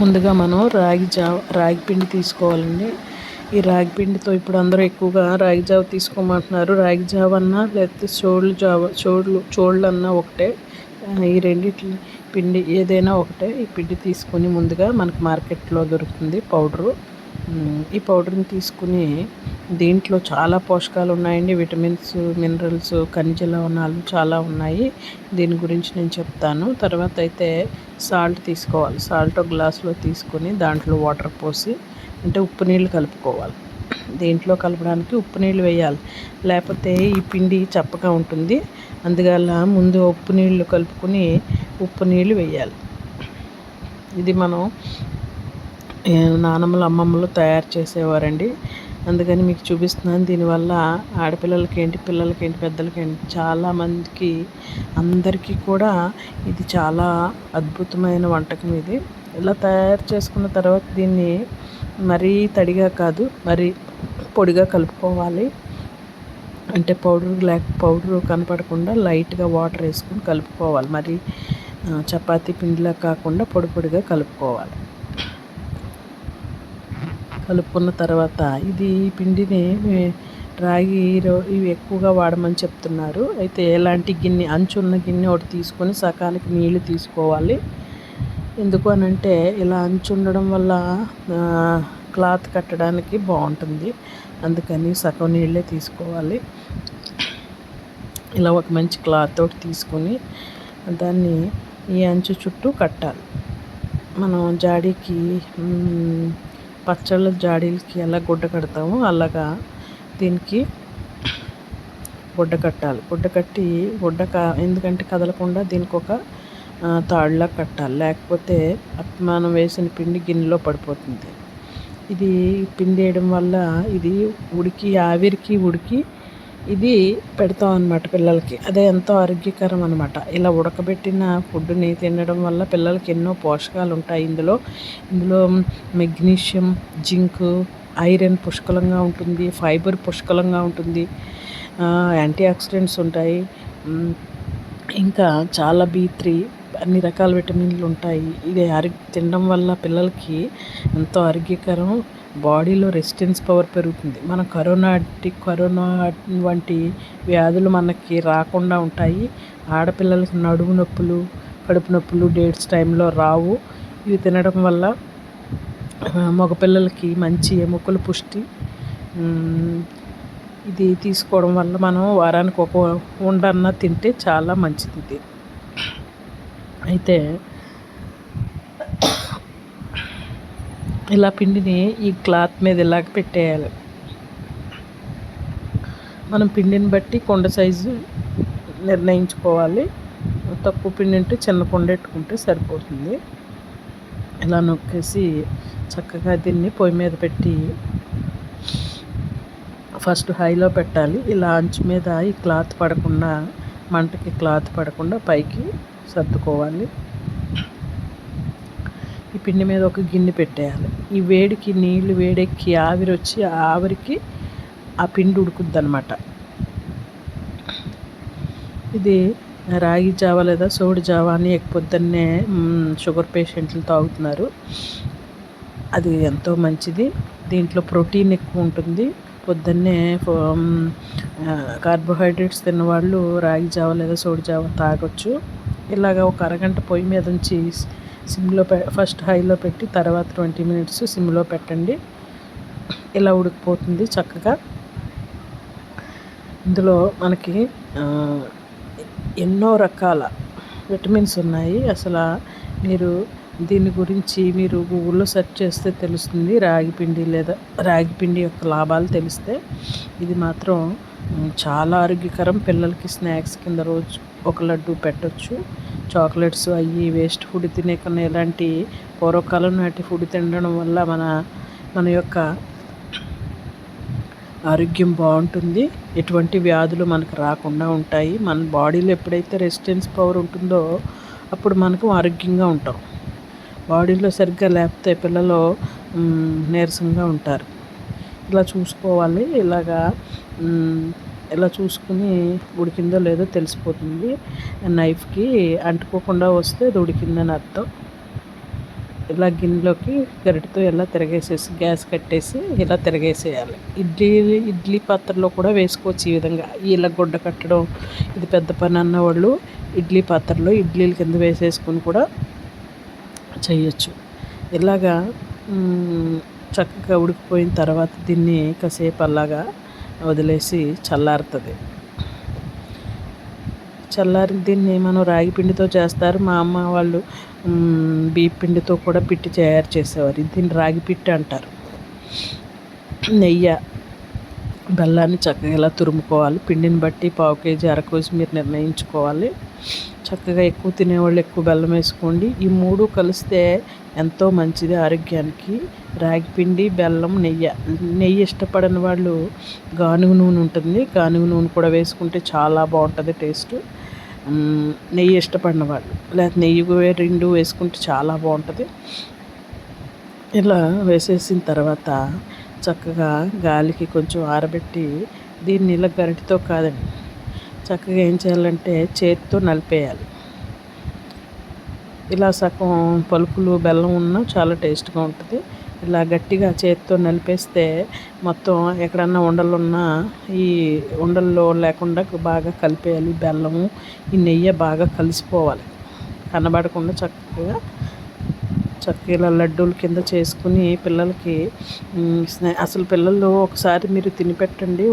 ముందుగా మనం రాగి జావ రాగి పిండి తీసుకోవాలండి. ఈ రాగి పిండితో ఇప్పుడు అందరూ ఎక్కువగా రాగి జావ తీసుకోమంటున్నారు. రాగి జావ అన్నా లేకపోతే చోళ్ళు జావ చోళ్ళు చోళ్ళు అన్నా ఒకటే ఈ రెండిటి పిండి ఏదైనా ఒకటే ఈ పిండి తీసుకొని ముందుగా మనకు మార్కెట్లో దొరుకుతుంది పౌడరు. ఈ పౌడర్ని తీసుకుని దీంట్లో చాలా పోషకాలు ఉన్నాయండి. విటమిన్స్ మినరల్స్ ఖనిజ లవణాలు చాలా ఉన్నాయి. దీని గురించి నేను చెప్తాను. తర్వాత అయితే సాల్ట్ తీసుకోవాలి. సాల్ట్ ఒక గ్లాస్లో తీసుకొని దాంట్లో వాటర్ పోసి అంటే ఉప్పు నీళ్ళు కలుపుకోవాలి. దీంట్లో కలపడానికి ఉప్పు నీళ్ళు వేయాలి. లేకపోతే ఈ పిండి చప్పగా ఉంటుంది. అందువల్ల ముందు ఉప్పు నీళ్ళు కలుపుకొని ఉప్పు నీళ్ళు వేయాలి. ఇది మనం నానమ్మలు అమ్మమ్మలు తయారు చేసేవారండి. అందుకని మీకు చూపిస్తున్నాను. దీనివల్ల ఆడపిల్లలకి ఏంటి పిల్లలకి ఏంటి పెద్దలకి ఏంటి చాలామందికి అందరికీ కూడా ఇది చాలా అద్భుతమైన వంటకం ఇది. ఇలా తయారు చేసుకున్న తర్వాత దీన్ని మరీ తడిగా కాదు మరీ పొడిగా కలుపుకోవాలి. అంటే పౌడర్ లేక పౌడర్ కనపడకుండా లైట్గా వాటర్ వేసుకొని కలుపుకోవాలి. మరి చపాతీ పిండిలా కాకుండా పొడి పొడిగా కలుపుకోవాలి. కలుపుకున్న తర్వాత ఇది పిండిని రాగి ఇవి ఎక్కువగా వాడమని చెప్తున్నారు. అయితే ఎలాంటి గిన్నె అంచున్న గిన్నె ఒకటి తీసుకొని సకానికి నీళ్ళు తీసుకోవాలి. ఎందుకు అని అంటే ఇలా అంచు ఉండడం వల్ల క్లాత్ కట్టడానికి బాగుంటుంది. అందుకని సగం నీళ్ళే తీసుకోవాలి. ఇలా ఒక మంచి క్లాత్ తోటి తీసుకొని దాన్ని ఈ అంచు చుట్టూ కట్టాలి. మనం జాడీకి పచ్చళ్ళ జాడీలకి ఎలా గుడ్డ కడతామో అలాగా దీనికి గుడ్డ కట్టాలి. గుడ్డ కట్టి గుడ్డ క ఎందుకంటే కదలకుండా దీనికి ఒక తాడులా కట్టాలి. లేకపోతే మనం వేసిన పిండి గిన్నెలో పడిపోతుంది. ఇది పిండి వేయడం వల్ల ఇది ఉడికి ఆవిరికి ఉడికి ఇది పెడతాం అనమాట పిల్లలకి. అదే ఎంతో ఆరోగ్యకరం అనమాట ఇలా ఉడకబెట్టిన ఫుడ్ని తినడం వల్ల పిల్లలకి ఎన్నో పోషకాలు ఉంటాయి. ఇందులో ఇందులో మెగ్నీషియం జింక్ ఐరన్ పుష్కలంగా ఉంటుంది ఫైబర్ పుష్కలంగా ఉంటుంది యాంటీ ఆక్సిడెంట్స్ ఉంటాయి ఇంకా చాలా బీ త్రీ అన్ని రకాల విటమిన్లు ఉంటాయి. ఇది ఆరోగ్య తినడం వల్ల పిల్లలకి ఎంతో ఆరోగ్యకరం. బాడీలో రెసిస్టెన్స్ పవర్ పెరుగుతుంది. మన కరోనా కరోనా వంటి వ్యాధులు మనకి రాకుండా ఉంటాయి. ఆడపిల్లలకి నడుము నొప్పులు కడుపు నొప్పులు డేట్స్ టైంలో రావు. ఇవి తినడం వల్ల మగపిల్లలకి మంచి ఎముకలు పుష్టి ఇది తీసుకోవడం వల్ల మనం వారానికి ఒక ఉండన్న తింటే చాలా మంచిది ఇది. అయితే ఇలా పిండిని ఈ క్లాత్ మీద ఇలాగ పెట్టేయాలి. మనం పిండిని బట్టి కొండ సైజు నిర్ణయించుకోవాలి. తక్కువ పిండి అంటే చిన్న కొండ పెట్టుకుంటే సరిపోతుంది. ఇలా నొక్కేసి చక్కగా దీన్ని పొయ్యి మీద పెట్టి ఫస్ట్ హైలో పెట్టాలి. ఇలా అంచు మీద ఈ క్లాత్ పడకుండా మంటకి క్లాత్ పడకుండా పైకి సర్దుకోవాలి. పిండి మీద ఒక గిన్నె పెట్టేయాలి. ఈ వేడికి నీళ్ళు వేడెక్కి ఆవిరి వచ్చి ఆ ఆవిరికి ఆ పిండి ఉడుకుద్ది అనమాట ఇది రాగి జావ లేదా సోడి జావ అని పొద్దున్నే షుగర్ పేషెంట్లు తాగుతున్నారు. అది ఎంతో మంచిది. దీంట్లో ప్రోటీన్ ఎక్కువ ఉంటుంది. పొద్దున్నే కార్బోహైడ్రేట్స్ తిన్నవాళ్ళు రాగి జావ లేదా సోడి జావ తాగొచ్చు. ఇలాగ ఒక అరగంట పొయ్యి మీద నుంచి సిమ్లో పె ఫస్ట్ హైలో పెట్టి తర్వాత ట్వంటీ మినిట్స్ సిమ్లో పెట్టండి. ఇలా ఉడికిపోతుంది చక్కగా. ఇందులో మనకి ఎన్నో రకాల విటమిన్స్ ఉన్నాయి. అసలు మీరు దీని గురించి మీరు గూగుల్లో సెర్చ్ చేస్తే తెలుస్తుంది రాగి పిండి లేదా రాగి పిండి యొక్క లాభాలు తెలిస్తే. ఇది మాత్రం చాలా ఆరోగ్యకరం. పిల్లలకి స్నాక్స్ కింద రోజు ఒక లడ్డు పెట్టచ్చు. చాక్లెట్స్ అవి వేస్ట్ ఫుడ్ తినే కన్నా ఇలాంటి పూర్వకాలం నాటి ఫుడ్ తినడం వల్ల మన మన యొక్క ఆరోగ్యం బాగుంటుంది. ఎటువంటి వ్యాధులు మనకు రాకుండా ఉంటాయి. మన బాడీలో ఎప్పుడైతే రెసిస్టెన్స్ పవర్ ఉంటుందో అప్పుడు మనకు ఆరోగ్యంగా ఉంటాం. బాడీలో సరిగ్గా లేకపోతే పిల్లలు నీరసంగా ఉంటారు. ఇలా చూసుకోవాలి. ఇలాగా ఇలా చూసుకుని ఉడికిందో లేదో తెలిసిపోతుంది. నైఫ్కి అంటుకోకుండా వస్తే అది ఉడికిందని అర్థం. ఇలా గిన్నెలోకి గరిటతో ఇలా తిరగేసేసి గ్యాస్ కట్టేసి ఇలా తిరగేసేయాలి. ఇడ్లీ ఇడ్లీ పాత్రలో కూడా వేసుకోవచ్చు ఈ విధంగా. ఇలా గుడ్డ కట్టడం ఇది పెద్ద పని అన్నవాళ్ళు ఇడ్లీ పాత్రలో ఇడ్లీల కింద వేసేసుకుని కూడా చేయొచ్చు. ఇలాగా చక్కగా ఉడికిపోయిన తర్వాత దీన్ని కాసేపు అలాగా వదిలేసి చల్లారుతుంది. చల్లారి దీన్ని మనం రాగి పిండితో చేస్తారు. మా అమ్మ వాళ్ళు బియ్య పిండితో కూడా పిట్టి తయారు చేసేవారు. దీన్ని రాగి పిట్టి అంటారు. నెయ్యి బెల్లాన్ని చక్కగా ఇలా తురుముకోవాలి. పిండిని బట్టి పావు కేజీ అర కేజీ మీరు నిర్ణయించుకోవాలి. చక్కగా ఎక్కువ తినేవాళ్ళు ఎక్కువ బెల్లం వేసుకోండి. ఈ మూడు కలిస్తే ఎంతో మంచిది ఆరోగ్యానికి. రాగి పిండి బెల్లం నెయ్యి. నెయ్యి ఇష్టపడని వాళ్ళు గానుగ నూనె ఉంటుంది. గానుగ నూనె కూడా వేసుకుంటే చాలా బాగుంటుంది టేస్ట్. నెయ్యి ఇష్టపడిన వాళ్ళు. లేకపోతే నెయ్యి రెండు వేసుకుంటే చాలా బాగుంటుంది. ఇలా వేసేసిన తర్వాత చక్కగా గాలికి కొంచెం ఆరబెట్టి దీన్ని ఇలా గరిటితో కాదండి. చక్కగా ఏం చేయాలంటే చేతితో నలిపేయాలి. ఇలా సగం పలుకులు బెల్లం ఉన్న చాలా టేస్ట్గా ఉంటుంది. ఇలా గట్టిగా చేతితో నలిపేస్తే మొత్తం ఎక్కడన్నా ఉండలున్నా ఈ ఉండల్లో లేకుండా బాగా కలిపేయాలి బెల్లము ఈ నెయ్యి బాగా కలిసిపోవాలి. కనబడకుండా చక్కగా చక్కగా ఇలా లడ్డూల కింద చేసుకుని పిల్లలకి అసలు పిల్లలు ఒకసారి మీరు తినిపెట్టండి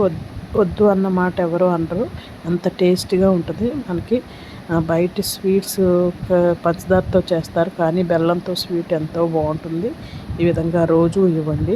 వద్దు అన్న మాట ఎవరు అనరు. అంత టేస్టీగా ఉంటుంది. మనకి బయట స్వీట్స్ పంచదారతో చేస్తారు కానీ బెల్లంతో స్వీట్ ఎంతో బాగుంటుంది. ఈ విధంగా రోజు ఇవ్వండి.